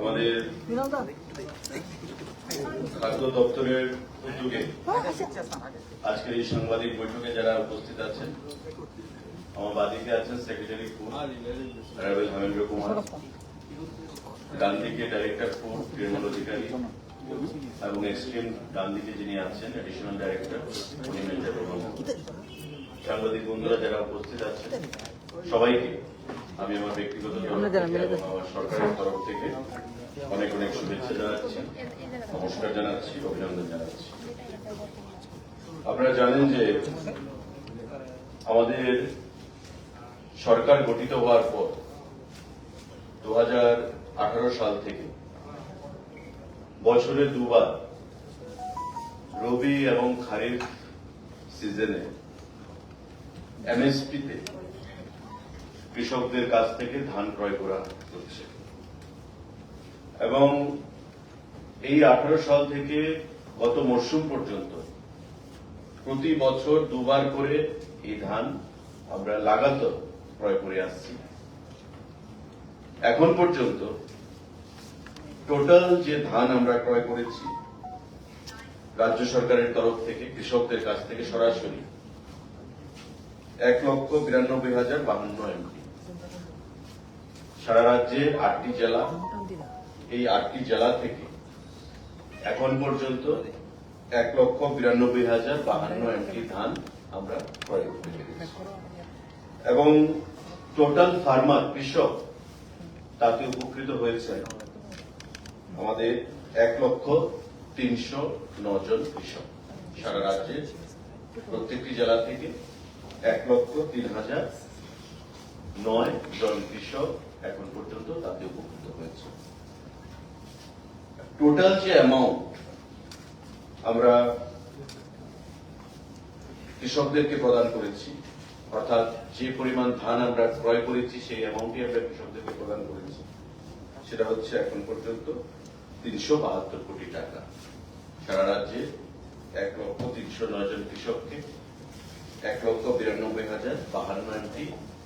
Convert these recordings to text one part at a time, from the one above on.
আমাদের খাদ্য দপ্তরের উদ্যোগে আজকের এই সাংবাদিক বৈঠকে যারা উপস্থিত আছেন, আমার বাদিকে আছেন সেক্রেটারি রাবেল হামেন্দ্র কুমার। ডান ডাইরেক্টর ফুড নির্মল অধিকারী এবং এক্সট্রিম ডান যিনি আছেন এডিশনাল ডাইরেক্টর সাংবাদিক বন্ধুরা যারা উপস্থিত আছেন, সবাইকে আমি আমার ব্যক্তিগত সরকারের তরফ থেকে অনেক অনেক শুভেচ্ছা জানাচ্ছি। নমস্কার জানাচ্ছি অভিনন্দন জানাচ্ছি। আপনারা জানেন যে আমাদের সরকার গঠিত হওয়ার পর দু হাজার আঠারো সাল থেকে বছরে দুবার রবি এবং খারিফ সিজনে এমএসপিতে কৃষকদের কাছ থেকে ধান ক্রয় করা হচ্ছে। এবং এই আঠারো সাল থেকে গত মরশুম পর্যন্ত প্রতি বছর দুবার করে এই ধান আমরা লাগাতো ক্রয় করে আসছি। এখন পর্যন্ত টোটাল যে ধান আমরা ক্রয় করেছি, রাজ্য সরকারের তরফ থেকে, কৃষকদের কাছ থেকে সরাসরি এক লক্ষ বিরানব্বই হাজার বাহান্ন এমপি। সারা রাজ্যে আটটি জেলা। এই আটটি জেলা থেকে এখন পর্যন্ত এক লক্ষ বিরানব্বই হাজার বাহান্ন এমপি ধান আমরা ক্রয় করতে পেরেছি এবং টোটাল ফার্মার কৃষক তাতে উপকৃত হয়েছে আমাদের এক লক্ষ তিনশো জন কৃষক সারা রাজ্যে প্রত্যেকটি জেলা থেকে এক লক্ষ তিন হাজার নয় জন কৃষক এখন পর্যন্ত তাতে উপকৃত হয়েছে। টোটাল যে অ্যামাউন্ট আমরা কৃষকদেরকে প্রদান করেছি, অর্থাৎ যে পরিমাণ ধান আমরা ক্রয় করেছি, সেই অ্যামাউন্টই আমরা কৃষকদেরকে প্রদান করেছি। সেটা হচ্ছে এখন পর্যন্ত তিনশো বাহাত্তর কোটি টাকা। সারা রাজ্যে এক লক্ষ তিনশো নয় জন কৃষককে এক লক্ষ বিরানব্বই হাজার বাহান্ন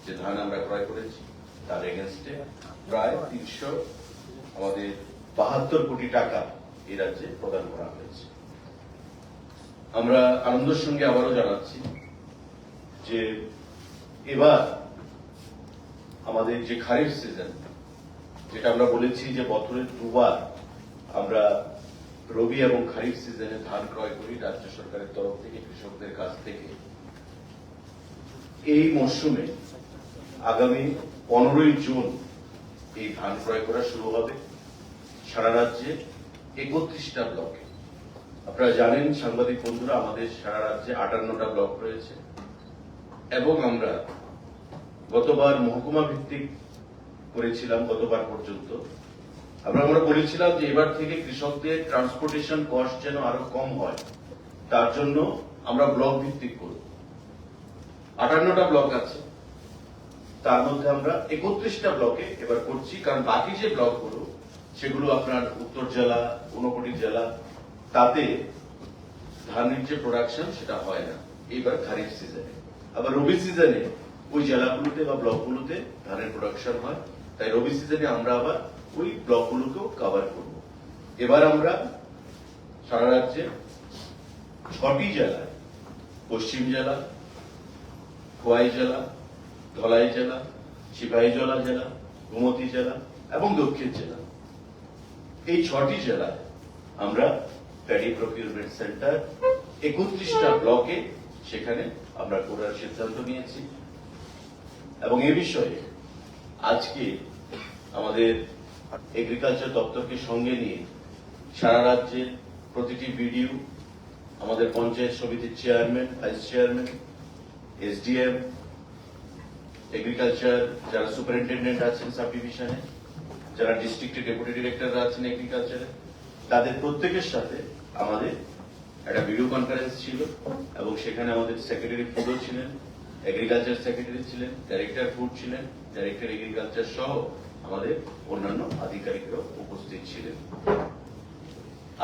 যে ধান আমরা ক্রয় করেছি। তার এগেনস্টে প্রায় তিনশো আমাদের বাহাত্তর কোটি টাকা এই রাজ্যে প্রদান করা হয়েছে। আমরা আনন্দের সঙ্গে আবারও জানাচ্ছি যে এবার আমাদের যে খারিফ সিজন যেটা আমরা বলেছি যে বছরে দুবার আমরা রবি এবং খারিফ সিজনে ধান ক্রয় করি রাজ্য সরকারের তরফ থেকে, কৃষকদের কাছ থেকে, এই মরশুমে আগামী পনেরোই জুন এই ধান ক্রয় করা শুরু হবে সারা রাজ্যে একত্রিশটা ব্লকে। আপনারা জানেন, সাংবাদিক বন্ধুরা, আমাদের সারা রাজ্যে আটান্নটা ব্লক রয়েছে এবং আমরা গতবার মহকুমা ভিত্তিক করেছিলাম, গতবার পর্যন্ত। আমরা আমরা বলেছিলাম যে এবার থেকে কৃষকদের ট্রান্সপোর্টেশন কস্ট যেন আরও কম হয়, তার জন্য আমরা ব্লক ভিত্তিক করব। আটান্নটা ব্লক আছে। তার মধ্যে আমরা একত্রিশটা ব্লকে এবার করছি, কারণ বাকি যে ব্লকগুলো, সেগুলো আপনার উত্তর জেলা, ঊনকোটি জেলা, তাতে ধানের যে প্রোডাকশন সেটা হয় না। এইবার খারিফ সিজনে আবার রবি সিজনে ওই জেলাগুলোতে বা ব্লকগুলোতে ধানের প্রোডাকশন হয়। তাই রবি সিজনে আমরা আবার ওই ব্লকগুলোকেও কভার করব। এবার আমরা সারা রাজ্যে ছটি জেলায় পশ্চিম জেলা, খোয়াই জেলা ধলাই জেলা সিপাহীজলা জেলা গোমতী জেলা এবং দক্ষিণ জেলা। এই ছটি জেলায় আমরা প্যাডি প্রকিউরমেন্ট সেন্টার একত্রিশটা ব্লকে সেখানে আমরা করার সিদ্ধান্ত নিয়েছি। এবং এ বিষয়ে আজকে আমাদের এগ্রিকালচার দপ্তরকে সঙ্গে নিয়ে সারা রাজ্যের প্রতিটি বিডিও, আমাদের পঞ্চায়েত সমিতির chairman vice chairman SDM agriculture যারা সুপারিনটেন্ডেন্ট আছেন সাব ডিভিশনে যারা ডিস্ট্রিক্টের ডেপুটি ডিরেক্টররা আছেন এগ্রিকালচারে তাদের প্রত্যেকের সাথে আমাদের একটা ভিডিও কনফারেন্স ছিল এবং সেখানে আমাদের সেক্রেটারি ফুডও ছিলেন এগ্রিকালচার সেক্রেটারি ছিলেন ডাইরেক্টর ফুড ছিলেন ডাইরেক্টর এগ্রিকালচার সহ আমাদের অন্যান্য আধিকারিকরাও উপস্থিত ছিলেন।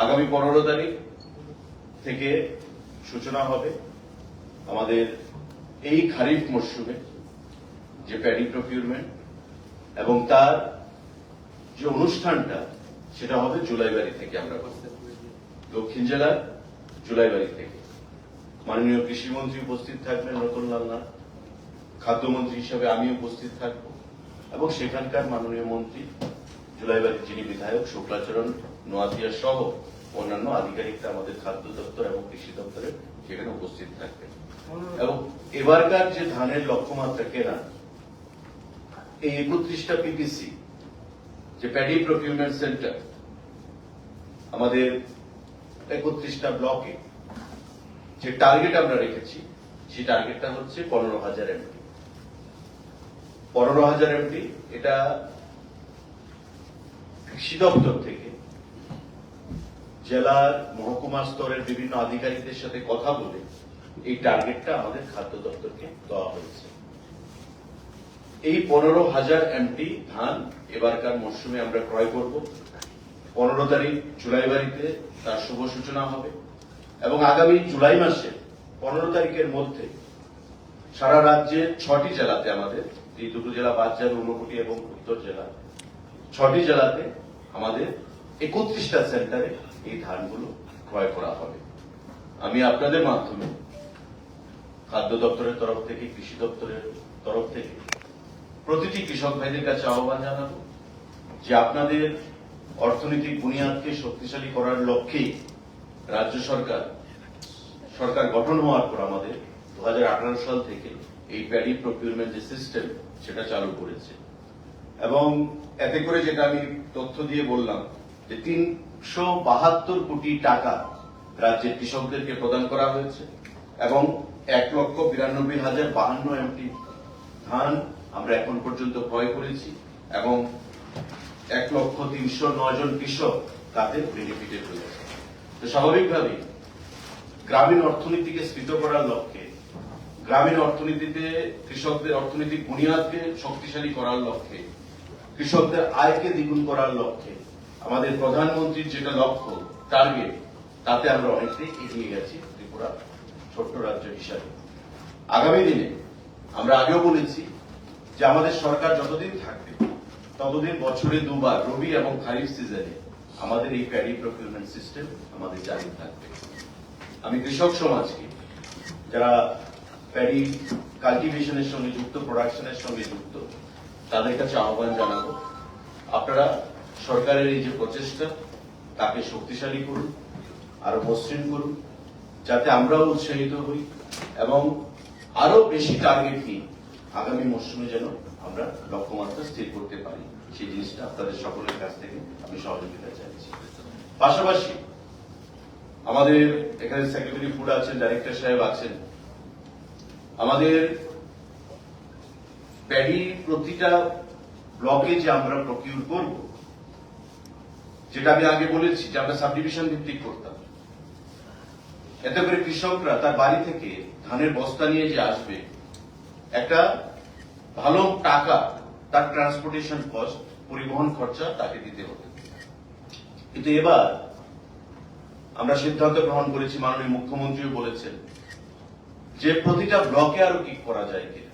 আগামী পনেরো তারিখ থেকে সূচনা হবে আমাদের এই খারিফ মরশুমে। যে প্যাডি প্রকিউরমেন্ট এবং তার যে অনুষ্ঠানটা, সেটা হবে জুলাইবাড়ি থেকে আমরা করতে। দক্ষিণ জেলার জুলাইবাড়ি থেকে। মাননীয় কৃষিমন্ত্রী উপস্থিত থাকবেন রতনলাল নাথ। খাদ্যমন্ত্রী হিসাবে আমি উপস্থিত থাকব। এবং সেখানকার মাননীয় মন্ত্রী, জুলাই জুলাইবাড়ির যিনি বিধায়ক, শুক্লাচরণ, নোয়াতিয়া সহ অন্যান্য আধিকারিকরা আমাদের খাদ্য দপ্তর এবং কৃষি দপ্তরে সেখানে উপস্থিত থাকবেন। এবং এবারকার যে ধানের লক্ষ্যমাত্রা কেনা এই একত্রিশটা পিপিসি যে প্যাডি প্রকিউরমেন্ট সেন্টার, আমাদের একত্রিশটা ব্লকে যে টার্গেট আমরা রেখেছি, সেই টার্গেটটা হচ্ছে পনেরো হাজার এমপি পনেরো হাজার এমপি এটা কৃষি দপ্তর থেকে জেলার মহকুমা স্তরের বিভিন্ন আধিকারিকদের সাথে কথা বলে এই টার্গেটটা আমাদের খাদ্য দপ্তরকে দেওয়া হয়েছে। এই পনেরো হাজার এমটি ধান এবারকার মরশুমে আমরা ক্রয় করব। পনেরো তারিখ জুলাই বাড়িতে তার শুভ সূচনা হবে এবং আগামী জুলাই মাসে পনেরো তারিখের মধ্যে সারা রাজ্যে ছটি জেলাতে আমাদের, এই দুটো জেলা বাদ যাবে ঊনকোটি এবং উত্তর জেলা, ছটি জেলাতে আমাদের একত্রিশটা সেন্টারে এই ধানগুলো ক্রয় করা হবে। আমি আপনাদের মাধ্যমে খাদ্য দপ্তরের তরফ থেকে, কৃষি দপ্তরের তরফ থেকে প্রতিটি কৃষক ভাইদের কাছে আহ্বান জানাব যে আপনাদের অর্থনৈতিক বুনিয়াদকে শক্তিশালী করার লক্ষ্যেই রাজ্য সরকার সরকার গঠন হওয়ার পর আমাদের দুহাজার আঠারো সাল থেকে এই প্যাডি প্রকিউরমেন্ট যে সিস্টেম, সেটা চালু করেছে। এবং এতে করে যেটা আমি তথ্য দিয়ে বললাম যে তিনশো বাহাত্তর কোটি টাকা রাজ্যের কৃষকদেরকে প্রদান করা হয়েছে এবং এক লক্ষ বিরানব্বই হাজার বাহান্ন এমটি ধান আমরা এখন পর্যন্ত ক্রয় করেছি এবং এক লক্ষ তিনশো নয় জন কৃষক তাতে বেনিফিটেড হয়েছে তো স্বাভাবিকভাবেই গ্রামীণ অর্থনীতিকে স্ফীত করার লক্ষ্যে, গ্রামীণ অর্থনীতিতে কৃষকদের অর্থনৈতিক বুনিয়াদকে শক্তিশালী করার লক্ষ্যে, কৃষকদের আয়কে দ্বিগুণ করার লক্ষ্যে আমাদের প্রধানমন্ত্রীর যেটা লক্ষ্য টার্গেট তাতে আমরা অনেকটাই এগিয়ে গেছি ত্রিপুরা ছোট্ট রাজ্য হিসাবে। আগামী দিনে আমরা আগেও বলেছি যে আমাদের সরকার যতদিন থাকবে, ততদিন বছরে দুবার, রবি এবং খারিফ সিজনে আমাদের এই প্যাডি প্রকিউরমেন্ট সিস্টেম আমাদের জারি থাকবে। আমি কৃষক সমাজকে, যারা প্যাডি কাল্টিভেশনের সঙ্গে যুক্ত, প্রোডাকশনের সঙ্গে যুক্ত, তাদের কাছে আহ্বান জানাব, আপনারা সরকারের এই যে প্রচেষ্টা, তাকে শক্তিশালী করুন, আরও মসৃণ করুন, যাতে আমরাও উৎসাহিত হই এবং আরও বেশি টার্গেট নিয়ে আগামী মরশুমে যেন আমরা লক্ষ্যমাত্রা স্থির করতে পারি। সেই জিনিসটা আপনাদের সকলের কাছ থেকে আমি সহযোগিতা চাইছি। পাশাপাশি আমাদের এখানে সেক্রেটারি ফুড আছেন ডাইরেক্টর সাহেব আছেন। আমাদের প্যাডি প্রতিটা ব্লকে যে আমরা প্রকিউর করব, যেটা আমি আগে বলেছি যে আমরা সাবডিভিশন ভিত্তিক করতাম। এতে করে কৃষকরা তার বাড়ি থেকে ধানের বস্তা নিয়ে যে আসবে একটা ভালো টাকা তার ট্রান্সপোর্টেশন কস্ট পরিবহন খরচা তাকে দিতে হতো কিন্তু এবার আমরা সিদ্ধান্ত গ্রহণ করেছি, মাননীয় মুখ্যমন্ত্রীও বলেছেন, যে প্রতিটা ব্লকে আরও কি করা যায় কিনা।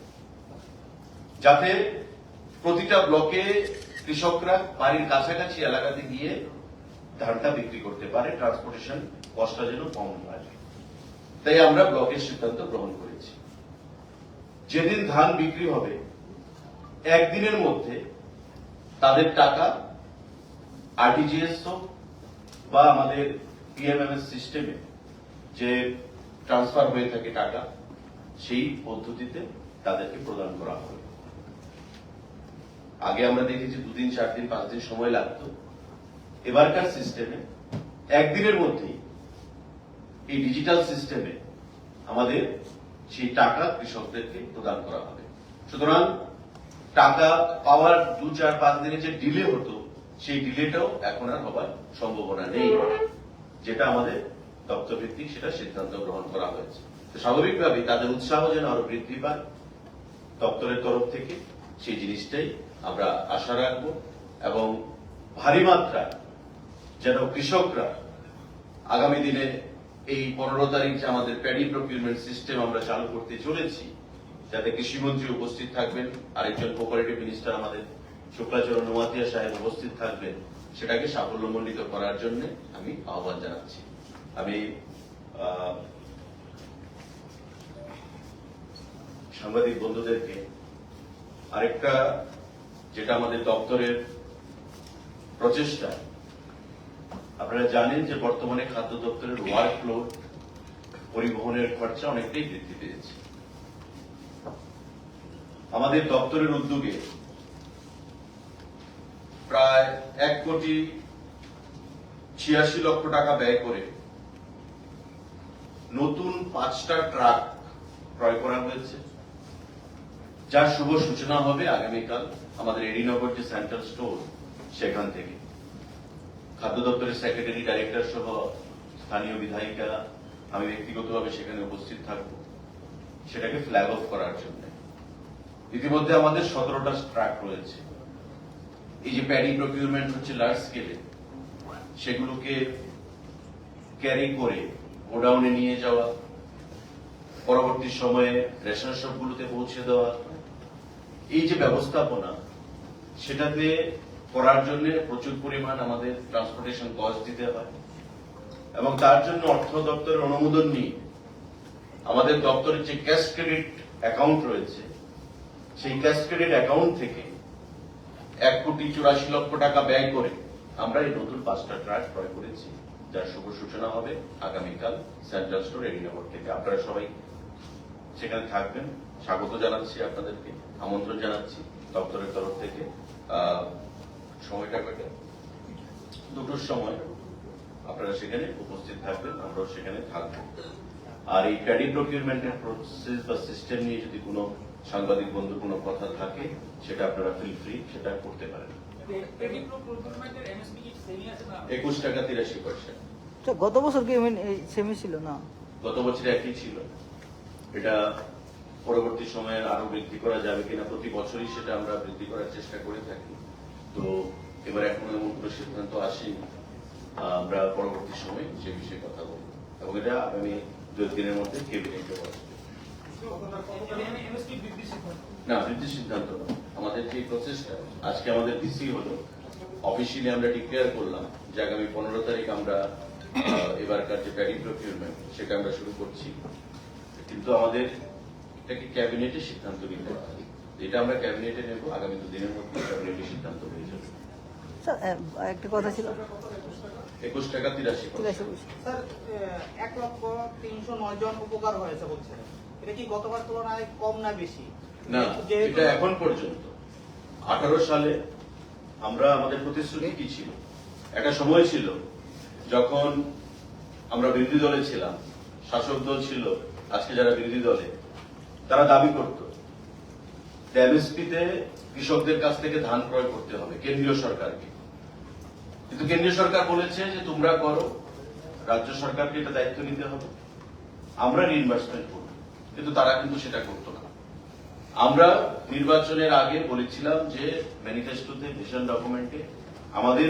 যাতে প্রতিটা ব্লকে কৃষকরা বাড়ির কাছাকাছি এলাকাতে গিয়ে ধানটা বিক্রি করতে পারে ট্রান্সপোর্টেশন কষ্টটা যেন কম হয়। তাই আমরা ব্লকের সিদ্ধান্ত গ্রহণ করেছি। যেদিন ধান বিক্রি হবে, একদিনের মধ্যে তাদের টাকা আরটিজিএস হোক বা আমাদের পিএমএমএস সিস্টেমে যে ট্রান্সফার হয়ে থাকে টাকা, সেই পদ্ধতিতে তাদেরকে প্রদান করা হবে। আগে আমরা দেখেছি দুদিন চার দিন পাঁচ দিন সময় লাগতো। এবারকার সিস্টেমে একদিনের মধ্যেই এই ডিজিটাল সিস্টেমে আমাদের সেই টাকা কৃষকদেরকে প্রদান করা হবে। সুতরাং টাকা পাওয়ার দু চার পাঁচ দিনের যে ডিলে হতো, সেই ডিলেটাও এখন আর হবার সম্ভাবনা নেই। যেটা আমাদের দপ্তর ভিত্তিক সেটা সিদ্ধান্ত গ্রহণ করা হয়েছে। তো স্বাভাবিকভাবেই তাদের উৎসাহ যেন আরও বৃদ্ধি পায় দপ্তরের তরফ থেকে, সেই জিনিসটাই আমরা আশা রাখব। এবং ভারী মাত্রায় যেন কৃষকরা আগামী দিনে এই পনেরো তারিখ যে আমাদের প্যাডি প্রকিউরমেন্ট সিস্টেম আমরা চালু করতে চলেছি, যাতে কৃষিমন্ত্রী উপস্থিত থাকবেন, আরেকজন কোপারেটিভ মিনিস্টার আমাদের শুক্লাচরণ নোয়াতিয়া সাহেব উপস্থিত থাকবেন, সেটাকে সাফল্যমণ্ডিত করার জন্য আমি আহ্বান জানাচ্ছি। আমি সাংবাদিক বন্ধুদেরকে আরেকটা, যেটা আমাদের দপ্তরের প্রচেষ্টা আপনারা জানেন যে বর্তমানে খাদ্য দপ্তরের ওয়ার্কলোড পরিবহনের খরচা অনেকটাই বৃদ্ধি পেয়েছে। আমাদের দপ্তরের উদ্যোগে প্রায় এক কোটি ছিয়াশি লক্ষ টাকা ব্যয় করে নতুন পাঁচটা ট্রাক ক্রয় করা হয়েছে। যার শুভ সূচনা হবে আগামীকাল আমাদের এডিনগর যে সেন্ট্রাল স্টোর সেখান থেকে। খাদ্য দপ্তরের সেক্রেটারি ডাইরেক্টর সহ স্থানীয় বিধায়িকা, আমি ব্যক্তিগতভাবে সেখানে উপস্থিত থাকব। সেটাকে ফ্ল্যাগ অফ করার জন্য। ইতিমধ্যে আমাদের সতেরোটা ট্রাক রয়েছে। এই যে প্যাডি প্রকিউরমেন্ট হচ্ছে লার্জ স্কেলে সেগুলোকে ক্যারি করে গোডাউনে নিয়ে যাওয়া, পরবর্তী সময়ে রেশন শপগুলোতে পৌঁছে দেওয়া, এই যে ব্যবস্থাপনা, সেটাতে করার জন্য প্রচুর পরিমাণ আমাদের ট্রান্সপোর্টেশন কস্ট দিতে হয়। এবং তার জন্য অর্থ দপ্তরের অনুমোদন নিয়ে আমাদের দপ্তরের যে ক্যাশ ক্রেডিট অ্যাকাউন্ট রয়েছে, সেই ক্যাশ ক্রেডিট অ্যাকাউন্ট থেকে এক কোটি চুরাশি লক্ষ টাকা ব্যয় করে আমরা এই নতুন পাঁচটা ট্রাক ক্রয় করেছি, যার শুভ সূচনা হবে আগামীকাল সেন্ট্রাল স্টোর এরিনগর থেকে। আপনারা সবাই সেখানে থাকবেন। স্বাগত জানাচ্ছি আপনাদেরকে, আমন্ত্রণ জানাচ্ছি দপ্তরের তরফ থেকে। সময়টা কেটে দুটোর সময়। আপনারা সেখানে উপস্থিত থাকবেন আমরাও সেখানে থাকব। আর এই প্যাডি প্রকিউরমেন্টের প্রসেস বা সিস্টেম নিয়ে যদি কোনো সাংবাদিক বন্ধু কোনো কথা থাকে সেটা আপনারা ফিল ফ্রি সেটা করতে পারেন। একুশ টাকা তিরাশি পার্সেন্ট তো গত বছর কি সেমি ছিল না? গত বছর একই ছিল। এটা পরবর্তী সময়ে আরও বৃদ্ধি করা যাবে কিনা প্রতি বছরই সেটা আমরা বৃদ্ধি করার চেষ্টা করে থাকি। তো এবার এখনও এমন কোনো সিদ্ধান্ত আসেনি আমরা পরবর্তী সময়ে সে বিষয়ে কথা বলব। এবং এটা আগামী দু দিনের মধ্যে ক্যাবিনেটে বসবে না বৃদ্ধির সিদ্ধান্ত আমাদের যে প্রচেষ্টা, আজকে আমাদের ডিসি হলো অফিসিয়ালি আমরা ডিক্লেয়ার করলাম যে আগামী পনেরো তারিখ আমরা এবারকার যে প্যাডি প্রকিউরমেন্ট সেটা আমরা শুরু করছি। কিন্তু আমাদের এটাকে ক্যাবিনেটে সিদ্ধান্ত নিতে হবে। এটা আমরা ক্যাবিনেটে নেব আগামী দুদিনের মধ্যে ক্যাবিনেটে সিদ্ধান্ত হয়ে যাবে একটা কথা ছিল। একুশ টাকা তিরাশি স্যার এক লক্ষ তিনশো নয় জন উপকার হয়েছে এটা কি গতবার তুলনায় কম না বেশি? না এটা এখন পর্যন্ত। আঠারো সালে আমরা আমাদের প্রতিশ্রুতি কি ছিল? একটা সময় ছিল যখন আমরা বিরোধী দলে ছিলাম শাসক দল ছিল আজকে যারা বিরোধী দলে তারা দাবি করত এমএসপিতে কৃষকদের কাছ থেকে ধান ক্রয় করতে হবে, কেন্দ্রীয় সরকারকে। কিন্তু কেন্দ্রীয় সরকার বলেছে যে তোমরা করো, রাজ্য সরকারকে এটা দায়িত্ব নিতে হবে। আমরা রিইনভেস্টমেন্ট করব, কিন্তু তারা কিন্তু সেটা করতো না। আমরা নির্বাচনের আগে বলেছিলাম যে ম্যানিফেস্টোতে ভিশন ডকুমেন্টে আমাদের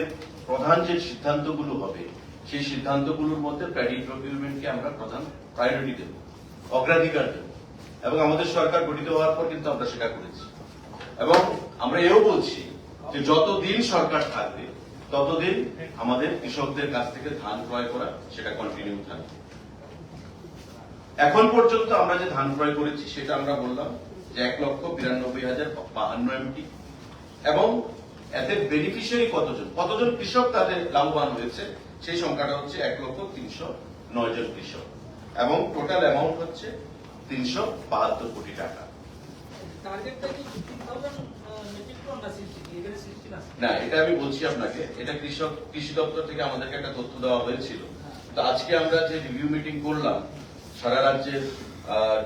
প্রধান যে সিদ্ধান্তগুলো হবে, সেই সিদ্ধান্তগুলোর মধ্যে প্যাডি প্রকিউরমেন্টকে আমরা প্রধান প্রায়োরিটি দেব, অগ্রাধিকার দেব। এবং আমাদের সরকার গঠিত হওয়ার পর কিন্তু আমরা সেটা করেছি। এবং আমরা এও বলছি যে যতদিন সরকার থাকবে, ততদিন আমাদের কৃষকদের কাছ থেকে ধান ক্রয় করা, সেটা কন্টিনিউ থাকবে। এখন পর্যন্ত আমরা যে ধান ক্রয় করেছি, সেটা আমরা বললাম যে এক লক্ষ বিরানব্বই হাজার বাহান্ন এমটি। এবং এতে বেনিফিশিয়ারি কতজন? কতজন কৃষক তাদের লাভবান হয়েছে? সেই সংখ্যাটা হচ্ছে এক লক্ষ তিনশো নয় জন কৃষক। এবং টোটাল অ্যামাউন্ট হচ্ছে তিনশো বাহাত্তর কোটি টাকা। না এটা আমি বলছি আপনাকে এটা কৃষক কৃষি দপ্তর থেকে আমাদেরকে একটা তথ্য দেওয়া হয়েছিল। তো আজকে আমরা যে রিভিউ মিটিং করলাম সারা রাজ্যের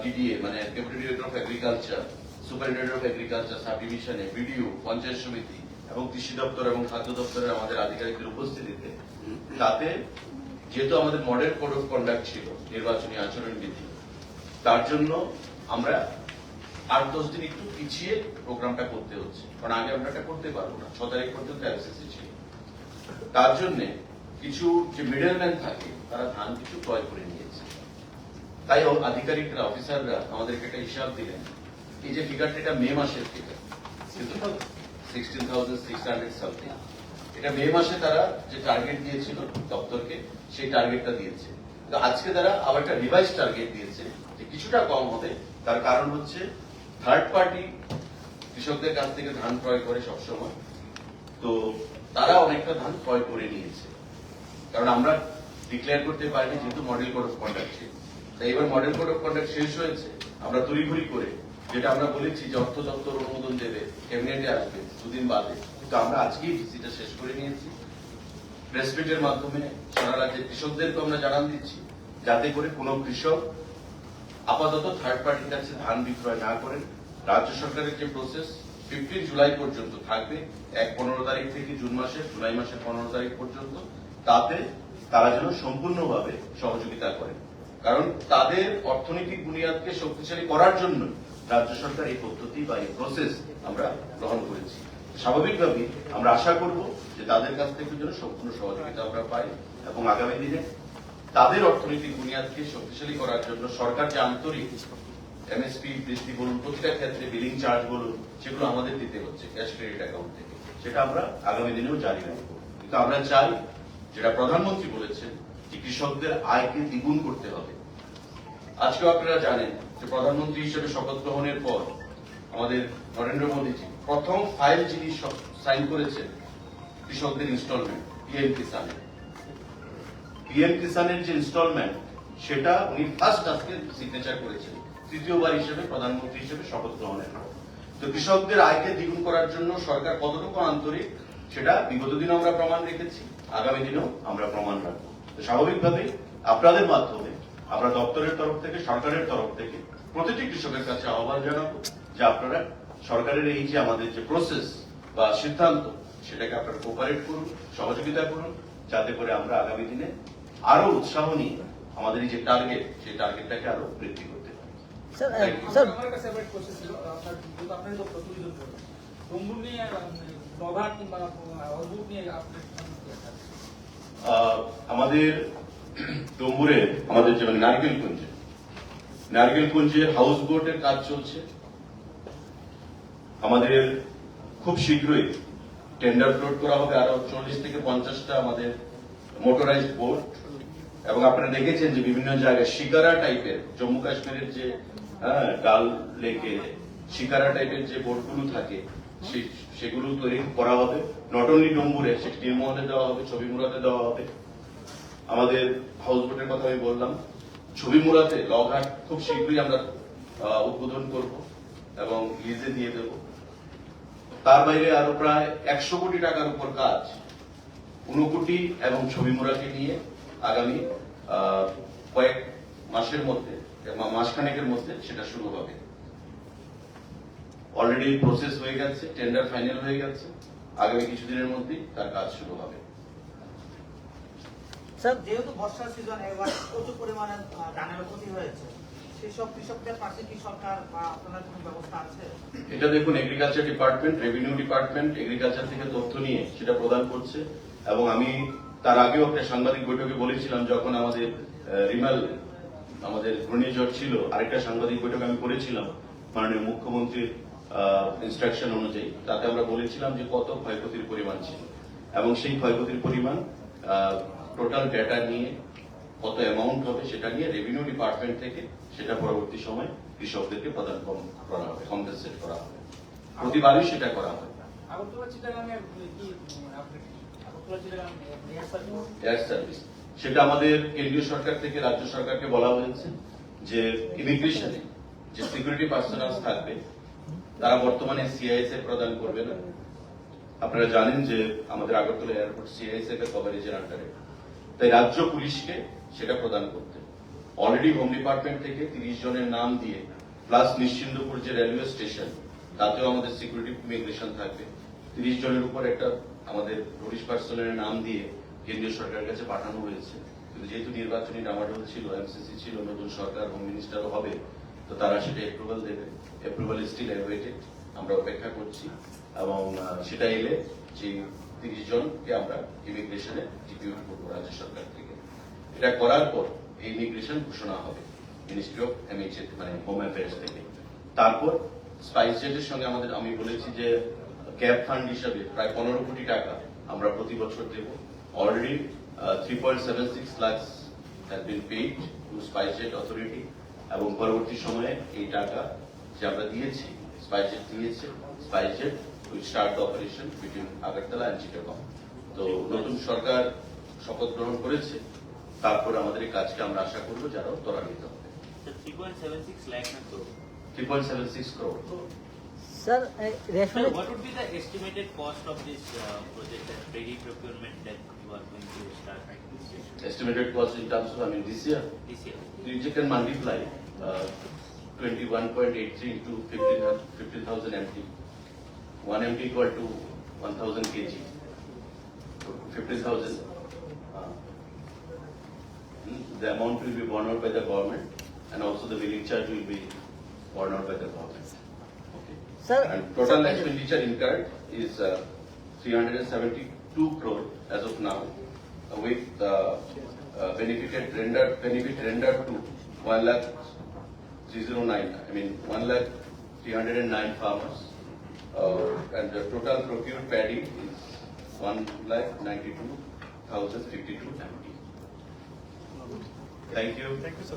ডিডিএ মানে deputy director of agriculture superintendent of agriculture sub ডিভিশনে বিডিও পঞ্চায়েত সমিতি এবং কৃষি দপ্তর এবং খাদ্য দপ্তরের আমাদের আধিকারিকদের উপস্থিতিতে তাতে যেহেতু আমাদের মডেল কোড অফ কন্ডাক্ট ছিল নির্বাচনী আচরণ বিধি তার জন্য আমরা আট দশ দিন একটু পিছিয়ে প্রোগ্রামটা করতে হচ্ছে। কারণ আগে আমরা এটা করতে পারব না। ছ তারিখ পর্যন্ত এলসিসি ছিল। তার জন্য কিছু যে মিডলম্যান থাকে, তারা ধান কিছু ক্রয় করে নিয়েছে। তাই আধিকারিকরা অফিসাররা আমাদেরকে একটা হিসাব দিলেন এই যে ফিগারটা এটা মে মাসের ফিগার সিক্সটিন সিক্স হান্ড্রেড এটা মে মাসে তারা যে টার্গেট দিয়েছিল দপ্তরকে, সেই টার্গেটটা দিয়েছে। আজকে তারা আবার একটা রিভাইজ টার্গেট দিয়েছে। যে কিছুটা কম হবে। তার কারণ হচ্ছে থার্ড পার্টি কৃষকদের কাছ থেকে ধান ক্রয় করে সবসময়। তো তারা অনেকটা ধান ক্রয় করে নিয়েছে। কারণ আমরা ডিক্লেয়ার করতে পারিনি, যেহেতু মডেল কোড অফ কন্ডাক্ট ছিল। তাই এবার মডেল কোড অফ কন্ডাক্ট শেষ হয়েছে। আমরা তড়িঘড়ি করে, যেটা আমরা বলেছি যে অর্থ দপ্তর অনুমোদন দেবে, ক্যাবিনেটে আসবে দুদিন বাদে। কিন্তু আমরা আজকেই ভিসিটা শেষ করে নিয়েছি। প্রেসমিটের মাধ্যমে সারা রাজ্যের কৃষকদেরকে আমরা জানান দিচ্ছি, যাতে করে কোনো কৃষক আপাতত থার্ড পার্টির কাছে ধান বিক্রয় না করেন। রাজ্য সরকারের যে প্রসেস ফিফটিন জুলাই পর্যন্ত থাকবে। এক পনেরো তারিখ থেকে জুন মাসের, জুলাই মাসের পনেরো তারিখ পর্যন্ত। তাতে তারা যেন সম্পূর্ণভাবে সহযোগিতা করে কারণ তাদের অর্থনৈতিক বুনিয়াদকে শক্তিশালী করার জন্য রাজ্য সরকার এই পদ্ধতি বা এই প্রসেস আমরা গ্রহণ করেছি। স্বাভাবিকভাবেই আমরা আশা করব যে তাদের কাছ থেকে যেন সম্পূর্ণ সহযোগিতা আমরা পাই এবং আগামী দিনে তাদের অর্থনৈতিক বুনিয়াদকে শক্তিশালী করার জন্য সরকার যে আন্তরিক এমএসপি বৃদ্ধি বলুন, প্রতিটা ক্ষেত্রে বিলিং চার্জ বলুন, সেগুলো আমাদের দিতে হচ্ছে ক্যাশ ক্রেডিট অ্যাকাউন্ট থেকে। সেটা আমরা আগামী দিনেও জারি রাখব। কিন্তু আমরা চাই, যেটা প্রধানমন্ত্রী বলেছেন, যে কৃষকদের আয়কে দ্বিগুণ করতে হবে। আজকেও আপনারা জানেন যে প্রধানমন্ত্রী হিসেবে শপথ গ্রহণের পর আমাদের নরেন্দ্র মোদীজি প্রথম ফাইল যিনি সাইন করেছেন, কৃষকদের ইনস্টলমেন্ট পিএম কিষানের পিএম কিষানের যে ইনস্টলমেন্ট সেটা উনি ফার্স্ট আজকে সিগনেচার করেছেন। তৃতীয়বার হিসেবে, প্রধানমন্ত্রী হিসেবে শপথ গ্রহণের পর। তো কৃষকদের আয়কে দ্বিগুণ করার জন্য সরকার কতটুকু আন্তরিক, সেটা বিগত দিনে আমরা প্রমাণ রেখেছি, আগামী দিনেও আমরা প্রমাণ রাখব। তো স্বাভাবিকভাবেই আপনাদের মাধ্যমে, আমরা দপ্তরের তরফ থেকে, সরকারের তরফ থেকে প্রতিটি কৃষকের কাছে আহ্বান জানাব যে আপনারা সরকারের এই যে আমাদের যে প্রসেস বা সিদ্ধান্ত, সেটাকে আপনারা কোপারেট করুন, সহযোগিতা করুন, যাতে করে আমরা আগামী দিনে আরও উৎসাহ নিয়ে আমাদের এই যে টার্গেট সেই টার্গেটটাকে আরও বৃদ্ধি করতে পারি স্যার Thank you. স্যার আমার কাছে আবার কোশ্চেন ছিল আপনার তো প্রতিবেদন করবেন ডম্বুর নিয়ে প্রভাব কিংবা অদ্ভুত নিয়ে আপনার কি আছে? আহ, আমাদের ডম্বুরে আমাদের যে মানে নারকেল কুঞ্জে নারকেল কুঞ্জে হাউস বোটের কাজ চলছে আমাদের খুব শীঘ্রই টেন্ডার ফ্লোট করা হবে আরও চল্লিশ থেকে পঞ্চাশটা আমাদের মোটরাইজ বোট এবং আপনারা দেখেছেন যে বিভিন্ন জায়গায় শিকারা টাইপের জম্মু কাশ্মীরের যে হ্যাঁ, ডাল লেকে শিকারা টাইপের যে বোটগুলো থাকে সেগুলো তৈরি করা হবে। নট অনলি ডম্বুরে সেটি নির্মহলে দেওয়া হবে ছবি মুরাতে দেওয়া হবে। আমাদের হাউস বোটের কথা আমি বললাম। ছবি মুরাতে লগঘাট খুব শীঘ্রই আমরা উদ্বোধন করব এবং লিজে দিয়ে দেব। তার বাইরে আরও প্রায় একশো কোটি টাকার উপর কাজ ঊনকোটি এবং ছবি মুরাকে নিয়ে আগামী কয়েক মাসের মধ্যে মাসখানেকের মধ্যে সেটা শুরু হবে। অলরেডি প্রসেস হয়ে গেছে টেন্ডার ফাইনাল হয়ে গেছে আগামী কিছুদিনের মধ্যেই তার কাজ শুরু হবে। স্যার যেহেতু বর্ষার সিজন এবার প্রচুর পরিমাণে ধানের ক্ষতি হয়েছে এটা দেখুন agriculture department revenue department agriculture থেকে তথ্য নিয়ে সেটা প্রদান করছে এবং আমি তার আগেও একটা সাংবাদিক বৈঠকে বলেছিলাম, যখন আমাদের রিমাল, আমাদের ঘূর্ণিঝড় ছিল, আরেকটা সাংবাদিক বৈঠক আমি করেছিলাম মাননীয় মুখ্যমন্ত্রীর ইনস্ট্রাকশন অনুযায়ী। তাতে আমরা বলেছিলাম যে কত ক্ষয়ক্ষতির পরিমাণ ছিল। এবং সেই ক্ষয়ক্ষতির পরিমাণ টোটাল ডেটা নিয়ে কত অ্যামাউন্ট হবে সেটা নিয়ে রেভিনিউ ডিপার্টমেন্ট থেকে সেটা পরবর্তী সময় কৃষকদেরকে প্রদান করা হবে কম্পেনসেট করা হবে। প্রতিবারই সেটা করা হয় সেটা আমাদের কেন্দ্রীয় সরকার থেকে রাজ্য সরকারকে বলা হয়েছে যে ইমিগ্রেশনে যে সিকিউরিটি পার্সোনাল থাকবে, তারা বর্তমানে সিআইএস প্রদান করবে না। আপনারা জানেন যে আমাদের আগরতলা এয়ারপোর্ট সিআইএস এর কভারেজের আন্ডারে তাই রাজ্য পুলিশকে সেটা প্রদান করতে। অলরেডি হোম ডিপার্টমেন্ট থেকে তিরিশ জনের নাম দিয়ে প্লাস নিশ্চিন্দপুর যে রেলওয়ে স্টেশন তাতেও আমাদের সিকিউরিটি ইমিগ্রেশন থাকবে। তিরিশ জনের উপর একটা আমাদের পুলিশ পার্সনের নাম দিয়ে কেন্দ্রীয় সরকারের কাছে পাঠানো হয়েছে। কিন্তু যেহেতু নির্বাচনী ডামাডোল ছিল এমসিসি ছিল, নতুন সরকার হোম মিনিস্টারও হবে, তো তারা সেটা অ্যাপ্রুভাল দেবে। অ্যাপ্রুভাল স্টিল অ্যাওয়েটেড আমরা অপেক্ষা করছি। এবং সেটা এলে যে তিরিশ জনকে আমরা ইমিগ্রেশনে ডিপিউট করব রাজ্য সরকার থেকে। এটা করার পর এই ইমিগ্রেশন ঘোষণা হবে মিনিস্ট্রি অফ এমএইচএ মানে হোম অ্যাফেয়ার্স থেকে। তারপর স্পাইস জেটের সঙ্গে আমাদের, আমি বলেছি যে ক্যাপ ফান্ড হিসাবে প্রায় পনেরো কোটি টাকা আমরা প্রতি বছর দেব। Already three point seven six lakhs has been paid to SpiceJet authority এবং পরবর্তী সময়ে এই টাকা যে আমরা দিয়েছি স্পাইসজেট দিয়েছে SpiceJet will start the operation between Agartala and Chittagong তো নতুন সরকার শপথ গ্রহণ করেছে তারপর আমাদের এই কাজকে আমরা আশা করব যারা ত্বরান্বিত হবে। So 3.76 lakh na crore. Three point seven six crore Sir, uh, Sir, what would be the estimated cost of this uh, project, that ready procurement that you are going to start Estimated cost in terms of, I mean, this year, this year? you can multiply uh, 21.83 into 15,000 uh, MT. 1 MT equal to 1,000 kg. So 15,000. Uh, hmm, the amount will be borne out by the government and also the billing charge will be borne out by the government. Sir, and total sir, expenditure incurred is uh, 372 crore as of now, uh, with uh, uh, benefited rendered benefit rendered to 1 lakh 09, I mean 1 lakh 309 farmers, uh, and the total procured paddy is 1 lakh 92,052 Thank you. Thank you, sir.